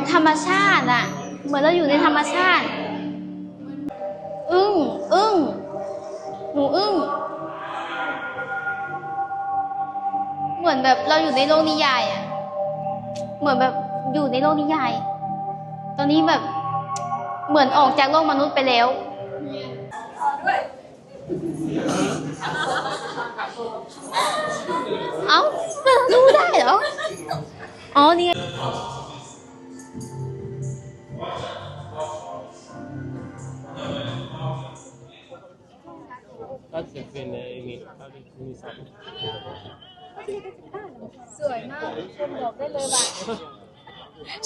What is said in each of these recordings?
กับธรรมชาติอะเหมือนเราอยู่ในธรรมชาติ อึ้งอึ้งหนูอึ้งเหมือนแบบเราอยู่ในโลกนิยายอะเหมือนแบบอยู่ในโลกนิยาย ตอนนี้แบบเหมือนออกจากโลกมนุษย์ไปแล้วเอ้ารู้ได้เหรอ อ๋อนี่ ไง Dat is in in in in สวยมากคนบอกได้เลยว่า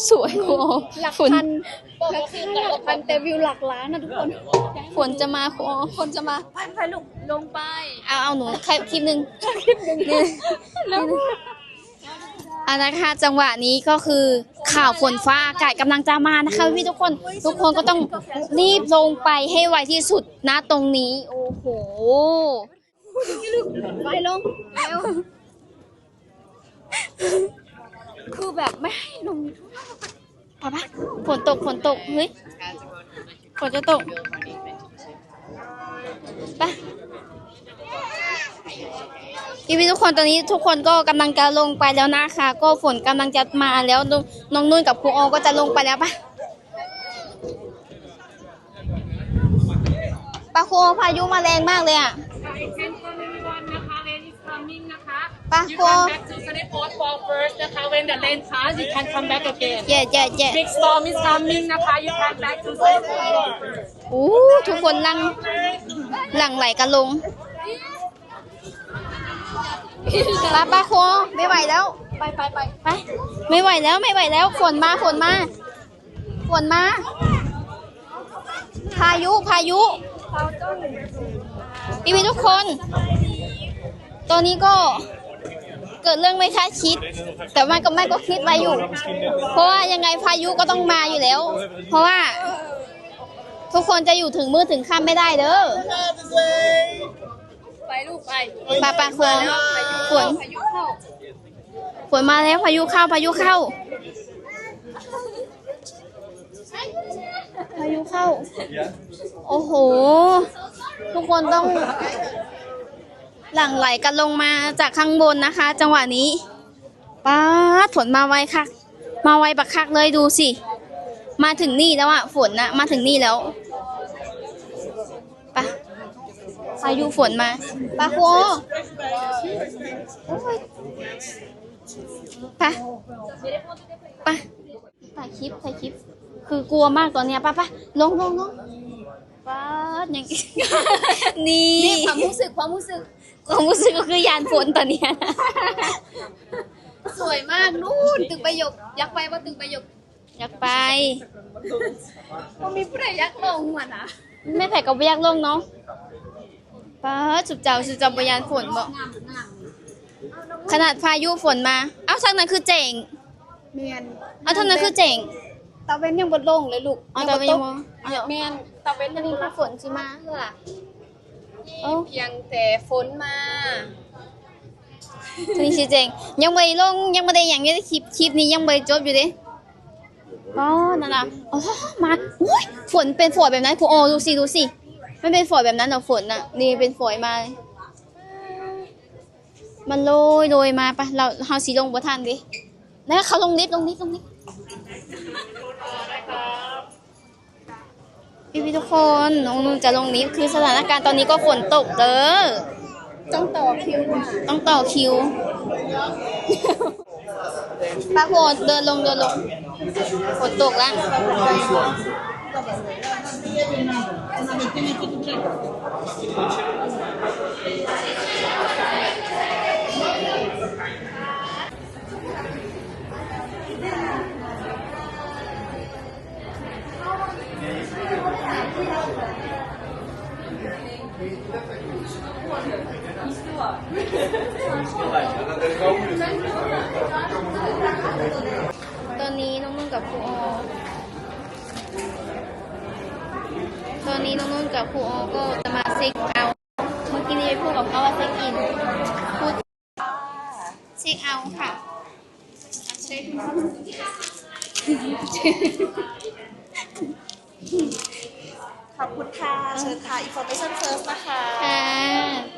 สวยโอ้หลักฝนพันก็คือหลักพันแต่วิวหลักล้านนะทุกคนฝนจะมาโอ้คนจะมาไปไปลงลงไปเอาเอาหนูคลิปหนึ่งคลิปหนึ่งแล้ว อันนะคะจังหวะนี้ก็คือข่าวฝนฟ้าอากาศกำลังจะมานะคะพี่ทุกคนทุกคนก็ต้องรีบลงไปให้ไวที่สุดนะตรงนี้ โอ้โหไปลงเร็วคือแบบไม่ให้ลงปะปะฝนตกฝนตกเฮ้ยฝนจะตกไป พี่พี่ทุกคนตอนนี้ทุกคนก็กำลังจะลงไปแล้วนะคะก็ฝนกำลังจะมาแล้วน้องน้องนุ่นกับครูออก็จะลงไปแล้วปะปะครูออพายุมาแรงมากเลยอะ Attention everyone นะคะ rain is coming นะคะไป You ครู come back to Sunny Port Fall first นะคะ when the rain pass you can come back again เย่เย่เย่ Big storm is coming นะคะ you come back to Sunny Port Fall first อู้ทุกคนหลังหลังไหลกันลงปะปะครูออไม่ไหวแล้ว ไปไปไปไป ไม่ไหวแล้วไม่ไหวแล้วฝนมาฝนมาฝนมา พายุพายุพี่พี่ทุกคน ตอนนี้ก็เกิดเรื่องไม่คาดคิด แต่ว่าก็ไม่ก็คิดไว้อยู่ เพราะว่ายังไงพายุก็ต้องมาอยู่แล้ว เพราะว่า ทุกคนจะอยู่ถึงมืดถึงค่ำไม่ได้เด้อ ไปลูกไปปาปาฝนฝนพายุเข้าฝนมาแล้วพายุเข้าพายุเข้า พายุเข้า โอ้โห ทุกคนต้องหลั่งไหลกันลงมาจากข้างบนนะคะ จังหวะนี้ป้าฝนมาไวคักมาไวบักคักเลยดูสิ มาถึงนี่แล้วอะฝนนะมาถึงนี่แล้วไปะ พายุฝนมาปะโคโอ้ยไปะไปะถ่ายคลิปถ่ายคลิป คือกลัวมากตอนเนี้ยไป้าป้าลงลงลงป้าดอย่างนี่นี่ความรู้สึกความรู้สึกความรู้สึกก็คือยานฝนตอนเนี้ยสวยมากนู่นตึกประโยคอยากไปว่าตึกประโยคอยากไปมันมีผู้ใดอยากลงอะนะไม่แผ่กับเวียกลงเนาะ ป้าดสุดเจ้าสุดเจ้าบยานฝนบอกขนาดพายุฝนมา เอ้าทางนั้นคือเจ๋งเมียนเอ้าทางนั้นคือเจ๋งตะเว้นยังบนลงเลยลูกเอาแต่ไปยังมองเมียนตะเว้นอันนี้คือฝนใช่ไหมเพื่อเอ้าเพียงแต่ฝนมาทีนี้คือเจ๋งยังไม่ได้ลงยังไม่ได้อย่างนี้คลิปคลิปนี้ยังไม่ได้จบอยู่เดิอ๋อนั่นน่ะอ๋อมาอุ้ยฝนเป็นฝอยแบบนั้นครูโอดูสิดูสิ ไม่เป็นฝอยแบบนั้นหรอฝนน่ะ นี่เป็นฝอยมา มันโรยโรยมาไปะเราเฮาสีลงบ่ทันดินะเขาลงลิฟต์ลงลิฟต์ลงลิฟต์พี่พี่ทุกคนน้องนุ่นจะลงลิฟต์คือสถานการณ์ตอนนี้ก็ฝนตกเด้อต้องต่อคิวต้องต่อคิวป้าโพดเดินลงเดินลงฝนตกแล้ว ตอนนี้น้องนุ่นกับครูออตอ นนี้น้องนุ่นกับครูออก็จะมาเซ็กเอาท์เมื่อกี้นี้ไปพูดกับเขาว่าเซ็กอินพูดเช็คเอาท์ค่ะเช็คขอบคุณค่ะ เชิญค่ะ information first นะคะ ค่ะ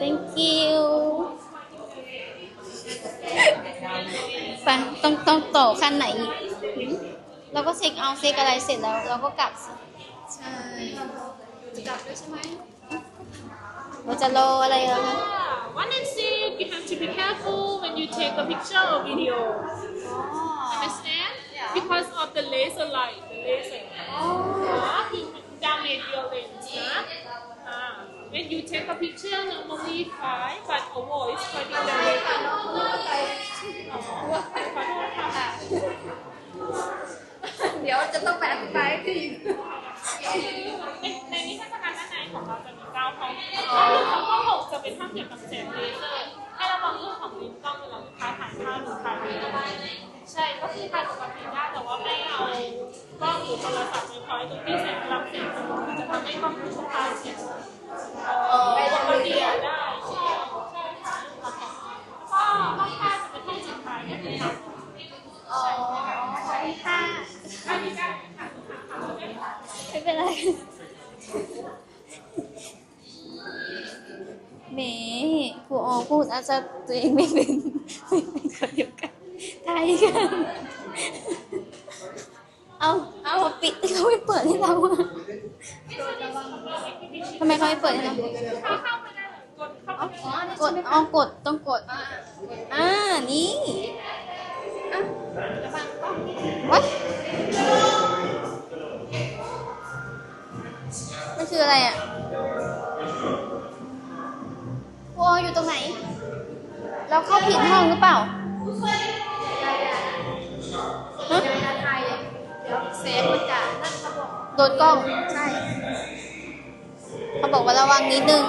thank you ไปต้องต้องต่อขั้นไหนอีก เราก็เช็คเอาท์เช็คอะไรเสร็จแล้ว เราก็กลับสิ ใช่ จะกลับด้วยใช่ไหม เราจะรออะไรเหรอคะ Yeah, one exit, you have to be careful when you take a picture or video. Understand? Because of the laser light, the laser. Ah, to damage your lens. Huh? Ah, when you take a picture, normally fine, but avoid spreading the laser. ขอโทษค่ะ เดี๋ยวจะต้องไปอธิบายให้อีก ในในนิทรรศการด้านในของเราจะมีเก้าห้องห้องหนึ่งกับห้องหกจะเป็นห้องเกี่ยวกับแสงเลเซอร์ให้ระวังเรื่องของลิ้นกล้องเวลาลูกค้าถ่ายภาพหรือถ่ายวีดีโอใช่ก็คือถ่ายปกติได้แต่ว่าไม่เอากล้องหรือโทรศัพท์ไปคอยตรงที่แสงรับแสงมันจะทำให้กล้องลูกค้าเสียเอ่อปกติได้ใช่ใช่ค่ะแล้วก็ห้องค่าจะเป็นห้องสุดท้ายก็คือห้องอ๋อค่ะอันนี้ได้ค่ะ ไม่เป็นไรแหมครูออพูดอาจจะตัวเองไม่เป็นไม่เป็นคนเดียวกันไทยกันเอาเอาปิดเขาไม่เปิดให้เราอะทำไมเขาไม่เปิดให้เราเข้าเข้าไม่ได้เลยกดเข้าไปเลยกดเอากดต้องกดอ่านี่วัด มันคืออะไรอะโออยู่ตรงไหน เราเข้าผิดห้องหรือเปล่าฮะไทยเดี๋ยวเซฟมันจะนั่นเขาบอกโดนกล้อง ใช่ เขาบอกว่าระวังนิดนึง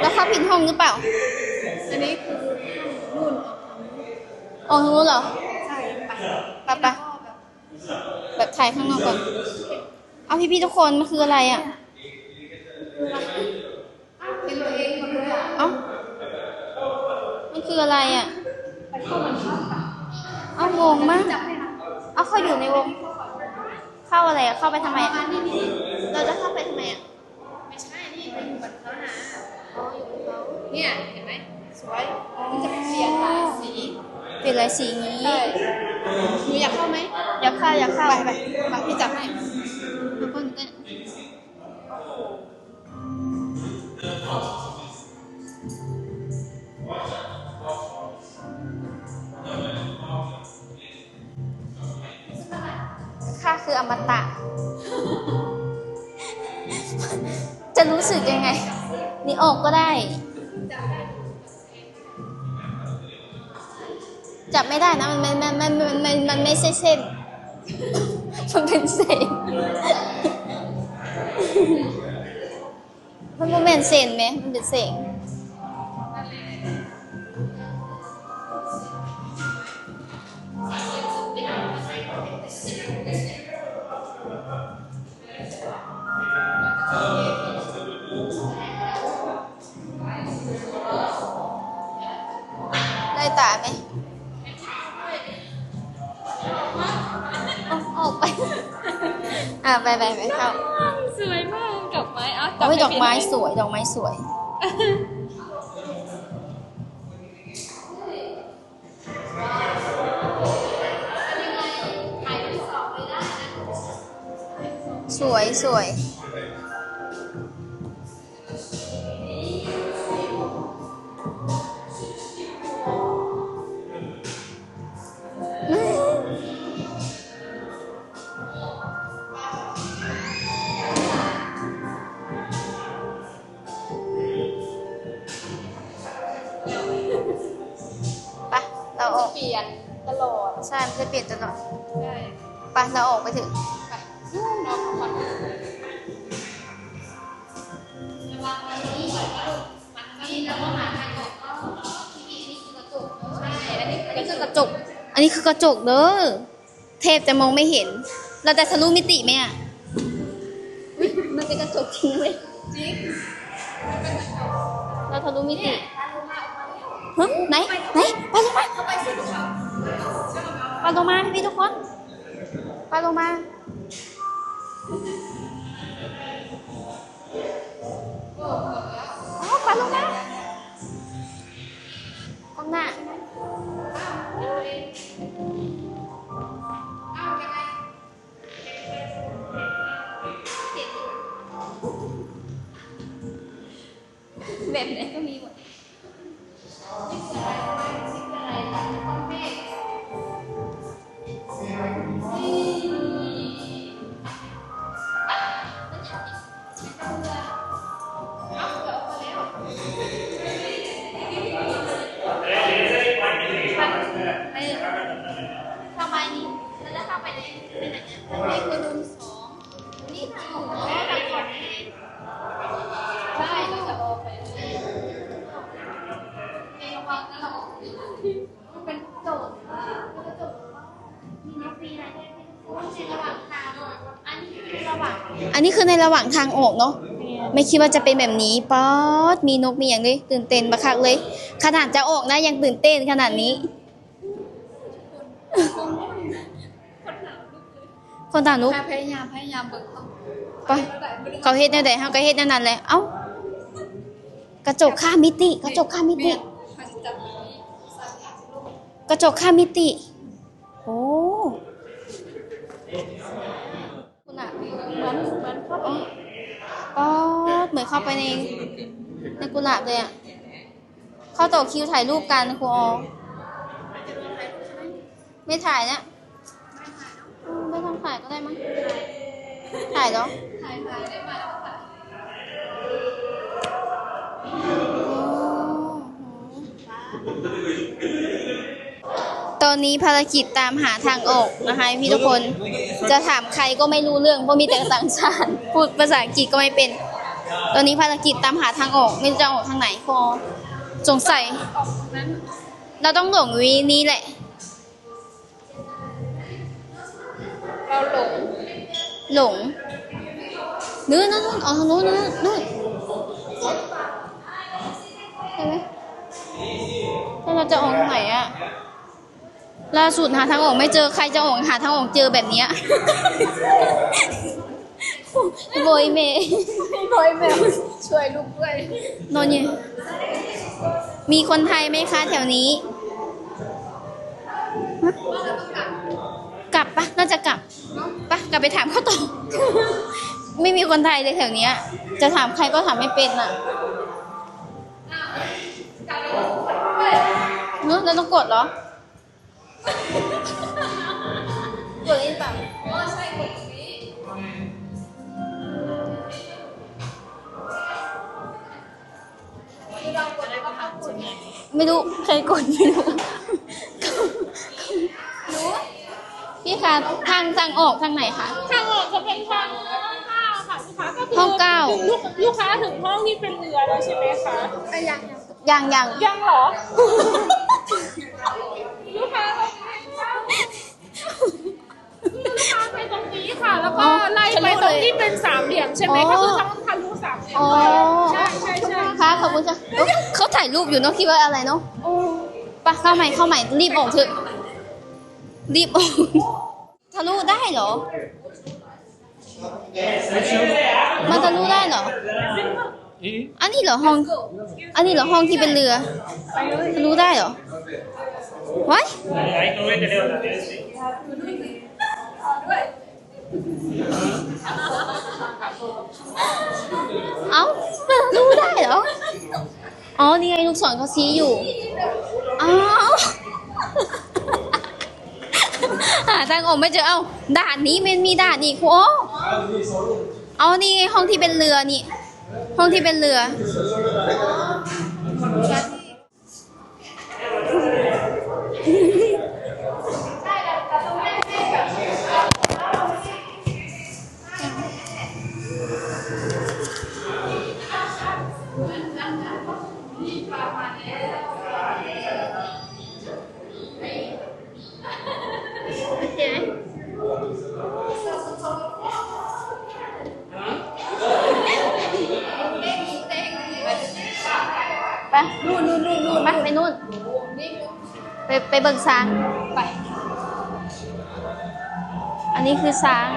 แล้วเข้าผิดห้องหรือเปล่า อันนี้คือนู่นออกทางนู้นเหรอ ใช่ ไปไปไปแบบถ่ายข้างนอกก่อน เอาพี่ๆทุกคนมันคืออะไรอะเป็นตัวเองหมดเลยอะเอ้ามันคืออะไรอะไปเข้ามันเข้าค่ะเอางงมากจับให้ค่ะเอาเขาอยู่ในวง เข้าอะไรอะ เข้าไปทำไมประอะมาณนี้นี่เราจะเข้าไปทำไมอะ ไม่ใช่ นี่ไปอยู่กับเขานะอ๋ออยู่กับเขาเนี่ย เห็นไหมสวยมันจะเป็นเปลี่ยนหลายสีเป็นอะไรสีนี้ใช่หนูอยากเข้าไหม อยากเข้า อยากเข้า ไปไปมาพี่จับให้ ออมตะ จะรู้สึกยังไง นี่ออกก็ได้ จับไม่ได้นะ มันมันมันมันมันมันไม่ใช่เส้น มันเป็นเศษมันบ่แม่นเส้นไหมมันเป็นเศษ ไปไปไปเข้าสวยมากดอกไม้อะโอ้ยดอกไม้สวยดอกไม้สวยสวยสวย ใช่ มันจะเปลี่ยนตลอดใช่ไปเราออกไปถึงไปน้องเขาก่อนนี่แล้วก็หาทางออกก็นี่นี่คือกระจกใช่อันนี้อันนี้คือกระจก อันนี้คือกระจกเด้อ เทพจะมองไม่เห็น เราจะทะลุมิติไหมอะอุ๊ยมันเป็นกระจกจริงเลยจริงเราทะลุมิติฮะไหนไหนไปเลยมาเข้าไปสิลูกเขาลงมาพี่ทุกคนปลาโลมาอ๋อปลาโลมาข้างหน้าแบบไหนก็มีหมด ระหว่างทางออกเนาะไม่คิดว่าจะเป็นแบบนี้ป๊อดมีนกมีอย่างเลยตื่นเต้นบักคักเลย ขนาดจะออกนะยังตื่นเต้นขนาดนี้ คนต่างนุกพยายามพยายามเบิกต้องไปเขาเฮ็ดแนวใดเฮาก็เฮ็ดแนวนั้นแหละเอ้ากระจกข้ามมิติกระจกข้ามมิติเขาจะจับแบบนี้กระจกข้ามมิติ โอ้คุณอะ เหมือนเหมือนเข้าไปป๊อเหมือนเข้าไปในในกุหลาบเลยอะ เข้าต่อคิวถ่ายรูปกันครูออไม่ถ่ายเนี่ยไม่ต้องถ่ายก็ได้มั้ง ถ่ายเหรอถ่ายถ่ายได้มาแล้วค่ะ อนนี้ภารกิจตามหาทางออกนะคะพี่ทุกคนจะถามใครก็ไม่รู้เรื่องเพราะมีแต่ต่างชาติพูดภาษาอังกฤษก็ไม่เป็น ตอนนี้ภารกิจตามหาทางออก ไม่รู้จะออกทางไหนพอสงสัยนั้นเราต้องหลงวีนี้แหละ เราหลงหลงนู้นนู้นนู้นออกทางนู้นนู้นนู้นใช่ไหมแล้วเราจะออกทางไหนอะ ล่าสุดหาทางออกไม่เจอใครจะออกหาทางออกเจอแบบเนี้ยโบยเมย์บอยแมวช่วยลูกด้วยนอนอยู่มีคนไทยไหมคะแถวนี้ฮะกลับปะน่าจะกลับปะกลับไปถามเขาต่อ ไม่มีคนไทยเลยแถวเนี้ย จะถามใครก็ถามไม่เป็นอะเนอะแล้วต้องกดเหรอ ไงไม่รู้ใครกดไม่รู้พี่คะทางทางออกทางไหนคะ ทางออกจะเป็นทางห้องเก้าค่ะลูกค้าก็คือห้องเก้าถึงลูกลูกค้าถึงห้องที่เป็นเรือแล้วใช่ไหมคะไอ้ยังยังยังยังยังเหรอ ลูกค้าก็ลูกค้าไปตรงนี้ค่ะ แล้วก็ไล่ไปตรงที่เป็นสามเหลี่ยมใช่ไหมก็คือต้องทะลุ สามเหลี่ยมอ๋อใช่ใช่ใช่ค่ะขอบคุณจ้ะเอ้าเขาถ่ายรูปอยู่เนาะคิดว่าอะไรเนาะไปะเข้าใหม่เข้าใหม่รีบออกเถอะรีบออกทะลุได้เหรอ มันทะลุได้เหรอ ¿Y? อันนี้เหรอห้อง อันนี้เหรอห้องที่เป็นเรือทะลุได้เหรอวะ Ahí tú vete, Leo, la tienes, sí. เอ้าทะลุได้เหรอ อ๋อ นี่ไงลูกศรเขาชี้อยู่ อ้าวหาทางออกไม่เจอ เอ้า ด่านนี้มันมีด่านอีกโอ้เอานี่ไงห้องที่เป็นเรือนี่ ห้องที่เป็นเรือโเบิ่งสางไป อันนี้คือสาง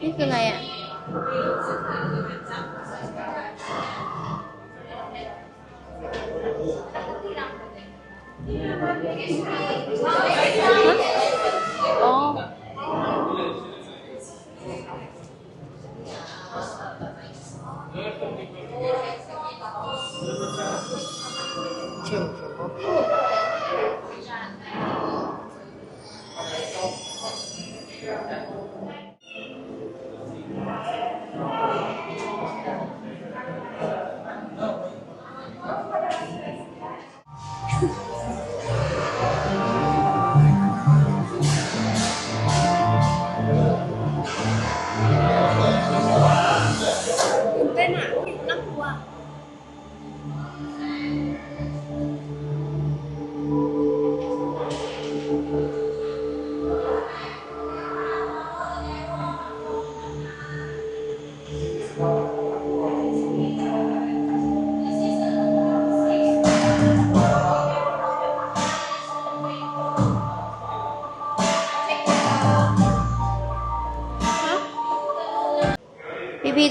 นี่คือไงอะ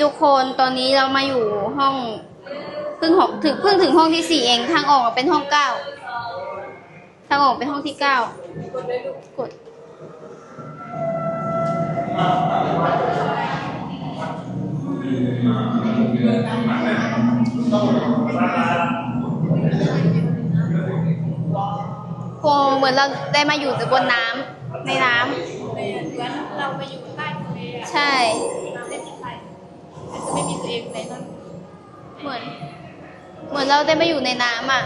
ทุกคนตอนนี้เรามาอยู่ห้องเพิ่งหองถึงเพิ่งถึงห้องที่สี่เองทางออกเป็นห้องเก้าทางออกเป็นห้องที่เก้ากดโอ้เหมือนเราได้มาอยู่บนน้ำในน้ำเหมือนเราไปอยู่ใต้ทะเลอะใช่ น้ำไม่มีใครแต่จะไม่มีตัวเองในนั้น เหมือน เหมือนเราได้มาอยู่ในน้ำอะ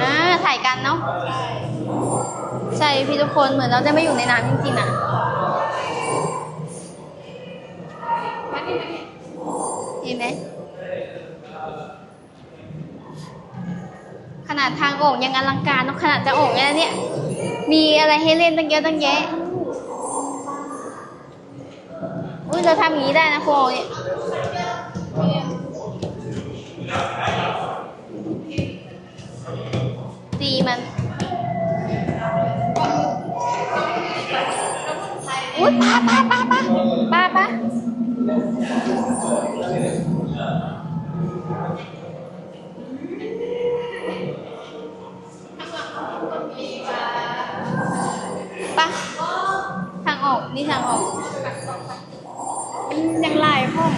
อ่าถ่ายกันเนาะใช่พี่ทุกคนเหมือนเราได้มาอยู่ในน้ำจริงๆนะมานี่มานี่เห็นไหมขนาดทางออกยังอลังการเนาะขนาดจะออกแล้วเนี่ย มีอะไรให้เล่นตั้งเยอะตั้งแยะอุ้ยเราทำอย่างนี้ได้นะโฟเนี่ย ตีมันอุ้ยปลาปลาปลาปลาปลาปลาปลาทางออก นี่ทางออกยังไล่ห้อง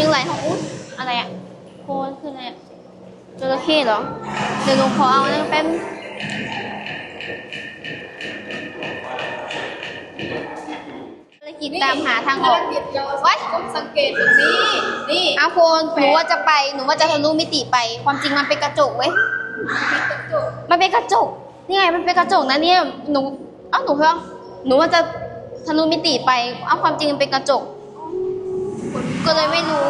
ยังไรของอุ๊ยอะไรอะโคนคืออะไรอะจระเข้เหรอ เดี๋ยวหนูขอเอานะแป๊บภารกิจตามหาทางออกกิจเราไว้ต้องสังเกตตรงนี้ นี่เอาโคนหนูว่าจะไป หนูว่าจะทะลุมิติไป ความจริงมันเป็นกระจกเว้ยมีกระจกมันเป็นกระจก นี่ไง มันเป็นกระจกนะเนี่ย หนู เอ้า หนูเพื่อหนูว่าจะทะลุมิติไป เอ้า ความจริงมันเป็นกระจก ก็เลยไม่รู้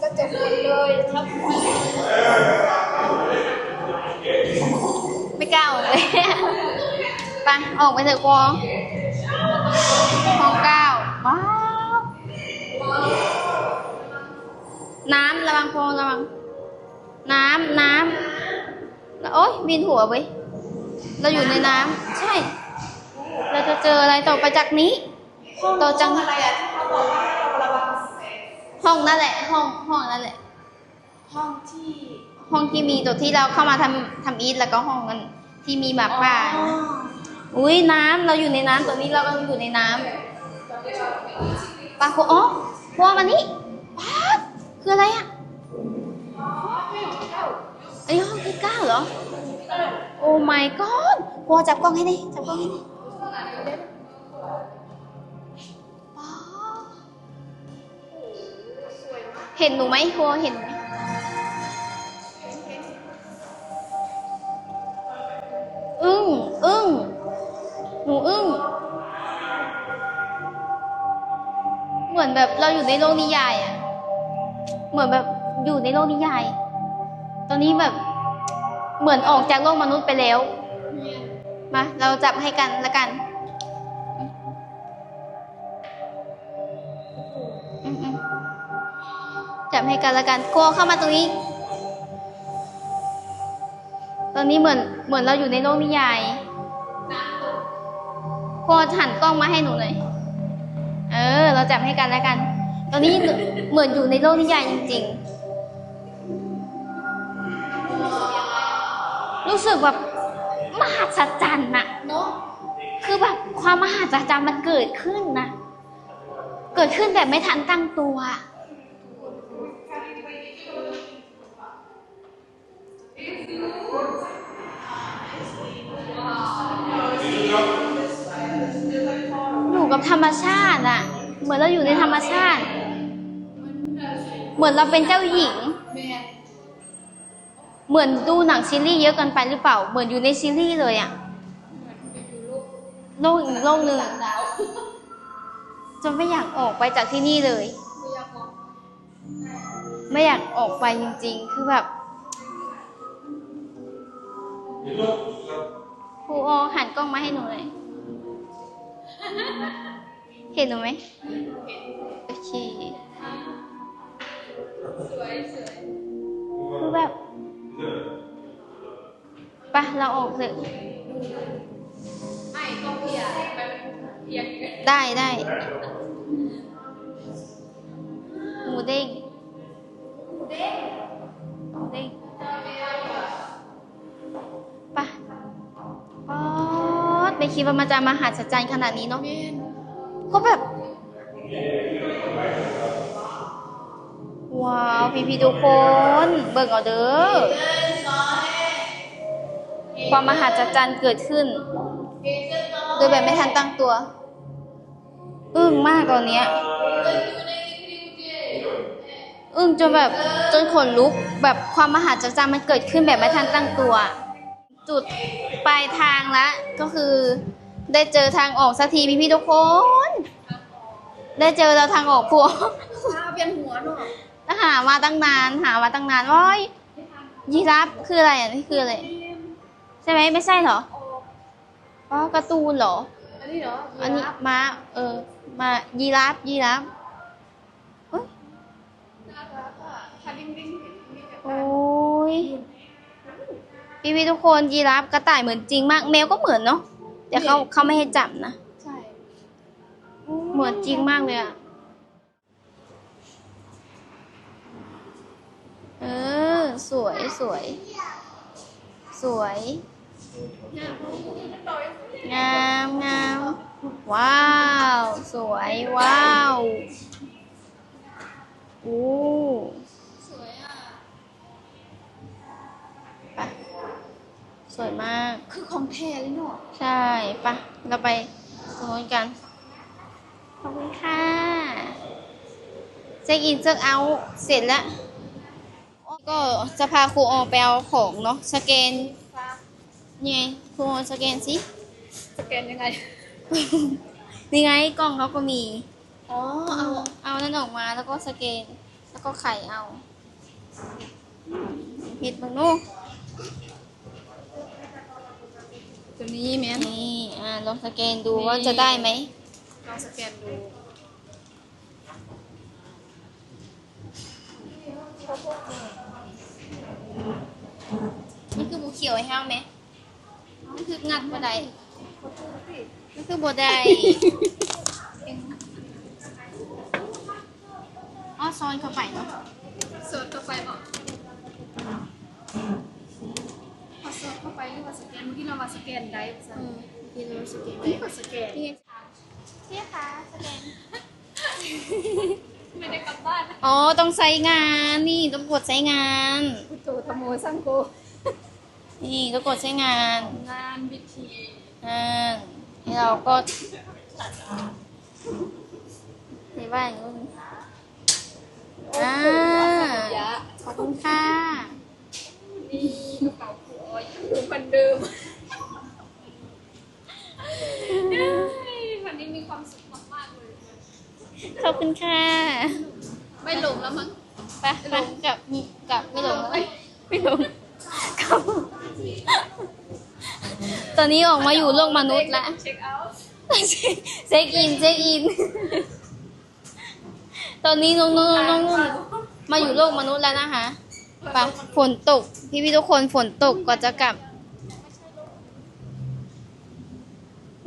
กระจกหมดเลยทับไม่กล้าออกเลยไปออกไปเถอะกวงห้องเก้าว้าวน้ำระวังโฟงระวังน้ำน้ำแล้วโอ๊ยบินหัวเว้ยเราอยู่ในน้ำใช่ เราจะเจออะไรต่อไปจากนี้ ต่อจังอะไรอะที่เขาบอกว่าระวังแสงห้องนั่นแหละ ห้องห้องนั่นแหละ ห้องที่ห้องที่มีตัวที่เราเข้ามาทำทำอีทแล้วก็ห้องนั้นที่มีหมาป่าอ๋ออุ้ยน้ำเราอยู่ในน้ำตอนนี้เราก็อยู่ในน้ำปลาโคอ๋อพวกมันนี่ปลาคืออะไรอะไอ้ห้องที่เก้าเหรอโอ้ my god พวจับกล้องให้ดิจับกล้องให้ดิ เห็นหนูไหมพวเห็นไหมอึ้งอึ้งหนูอึ้งเหมือนแบบเราอยู่ในโลกนิยายอะเหมือนแบบอยู่ในโลกนิยาย ตอนนี้แบบเหมือนออกจากโลกมนุษย์ไปแล้ว มา เราจับให้กันละกัน ให้กันละกันกลัวเข้ามาตรงนี้เราอนนี้เหมือนเหมือนเราอยู่ในโลกนิยายพอหันกล้องมาให้หนูหน่อยเออ เราจับให้กันแล้วกัน ตอนนี้เหมือนอยู่ในโลกนิยายจริง ๆ รู้สึกแบบมหัศจรรย์น่ะเนาะคือแบบความมหัศจรรย์มันเกิดขึ้นนะ เกิดขึ้นแบบไม่ทันตั้งตัว อยู่กับธรรมชาติอะเหมือนเราอยู่ในธรรมชาติ เหมือนเราเป็นเจ้าหญิง เหมือนดูหนังซีรีส์เยอะเกินไปหรือเปล่า เหมือนอยู่ในซีรีส์เลยอะโลกอีกโลกหนึ่งจนไม่อยากออกไปจากที่นี่เลย ไม่อยากออกไปจริงๆ คือแบบ ครูออหันกล้องมาให้หนูหน่อยเห็นหนูไหมโอเคสวยสวยคือแบบไปะเราออกเถอะไม่ก็เพียไปเพียงได้ได้หมูเด้ง คิดว่ามันจะมาหัศจรรย์ขนาดนี้เนาะแม่นก็แบบ ว้าว พี่พี่ๆทุกคน เบิ่งเอาเด้อความมหัศจรรย์เกิดขึ้น โดยแบบไม่ทันตั้งตัว อึ้งมากตอนเนี้ยอึ้งจนแบบจนขนลุกแบบความมหัศจรรย์มันเกิดขึ้นแบบไม่ทันตั้งตัว จุดปลายทางละก็คือ ได้เจอทางออกสักทีพี่พี่ทุกคน ได้เจอเราทางออกพวกตาเวียนหัวเนาะหามาตั้งนานหามาตั้งนานว้ายยีราฟคืออะไรอะนี่คืออะไรใช่ไหมไม่ใช่เหรออ๋อการ์ตูนเหรอ อันนี้เหรออันนี้ม้าเออมายีราฟยีราฟเอ้ยคาบินบินเห็นมีแบบโอ้ยพี่พี่ทุกคนยีราฟกระต่ายเหมือนจริงมากแมวก็เหมือนเนาะ แต่เขาเขาไม่ให้จับนะใช่เหมือนจริงมากเลยอะเออ สวยสวย สวย งามงามว้าว สวย ว้าวโอ้ วยมาก คือของแท้เลยเนาะใช่ปะเราไปตรงนู้นกัน ขอบคุณค่ะเช็คอินเช็คเอาท์เสร็จแล้ว ก็จะพาครูออไปเอาของเนาะสแกนนี่ไงครูออสแกนสิสแกนยังไง นี่ไงกล้องเขาก็มี อ๋อ เอา เอานั่นออกมาแล้วก็สแกน แล้วก็ไข่เอาเห็ดมึงนู่น ตัวนี้แม่นนี่อ่าลองสแกนดูว่าจะได้ไหมลองสแกนดูมันคือบูเขียวให้เฮาไหมมันคืองัดบ่ได้มันคือบ่ได้อ๋อซอนเข้าไปเนาะเสิร์ชเข้าไปบอกพอ เสิร์ชเข้าไปหรือว่าสแกนเมื่อกี้เราว่าสแกนได้ภาษาอืมกินแล้วสแกนนี่ก็สแกนนี่ไงพี่คะสแกนไม่ได้กลับบ้านอ๋อต้องใช้งานนี่ต้องกดใช้งานพุทโธธรรมโมสังโฆนี่ต้องกดใช้งาน งานพิธีอ่านี่เราก็ใส่บ้านอย่างนู้นอ่ายะขอบคุณค่ะ อนเดิมวันนี้มีความสุขมากๆเลย ขอบคุณค่ะ ไม่หลงแล้วมั้งไปไปกลับกลับไม่หลงแล้วไม่หลงกลับตอนนี้ออกมาอยู่โลกมนุษย์แล้วเช็คเอาท์เช็คอินเช็คอิน ตอนนี้น้องนุ่นน้องนุ่นมาอยู่โลกมนุษย์แล้วนะคะไปฝนตก พี่พี่ๆทุกคนฝนตกก็จะกลับ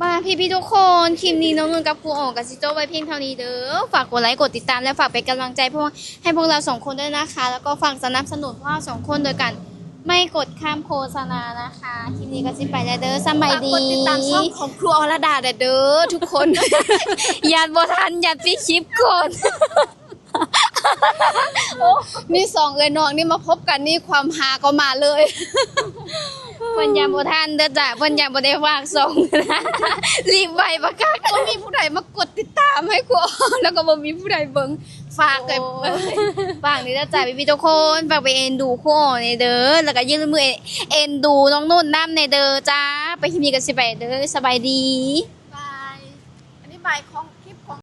มาพี่พี่ๆทุกคนคลิปนี้น้องนุ่นกับครูอ๋องกับซิโจบไว้เพียงเท่านี้เด้อฝากกดไลค์กดติดตามและฝากเป็นกำลังใจพวกให้พวกเราสองคนด้วยนะคะ แล้วก็ฝากสนับสนุนพวกเราสองคนโดยการไม่กดข้ามโฆษณานะคะคลิปนี้ก็สิไปแล้วเด้อสมัยฝากดีกดติดตามช่องของครูอรดาเด้อทุกคนยันบ่ทันยันพี่คลิปก่อนนี่สองเอ้ยน้องนี่มาพบกันนี่ความฮาก็มาเลย เพิ่นยังบ่ทันเด้อจ้ะเพิ่นยังบ่ได้ฝากส่งนะรีบไว้ประกาศก็มีผู้ใดมากดติดตามให้ครูอรแล้วก็บ่มีผู้ใดเบิ่งฝากเลยฝากนี่เด้อจ้ะพี่ๆทุกคนฝากไปเอ็นดูครูอ๋อในเด้อแล้วก็อย่าลืมมือเอ็นดูน้องนุ่นน้ำในเด้อจ้าไปคลิปนี้กันสิไปเด้อสบายดีบายอันนี้บายของ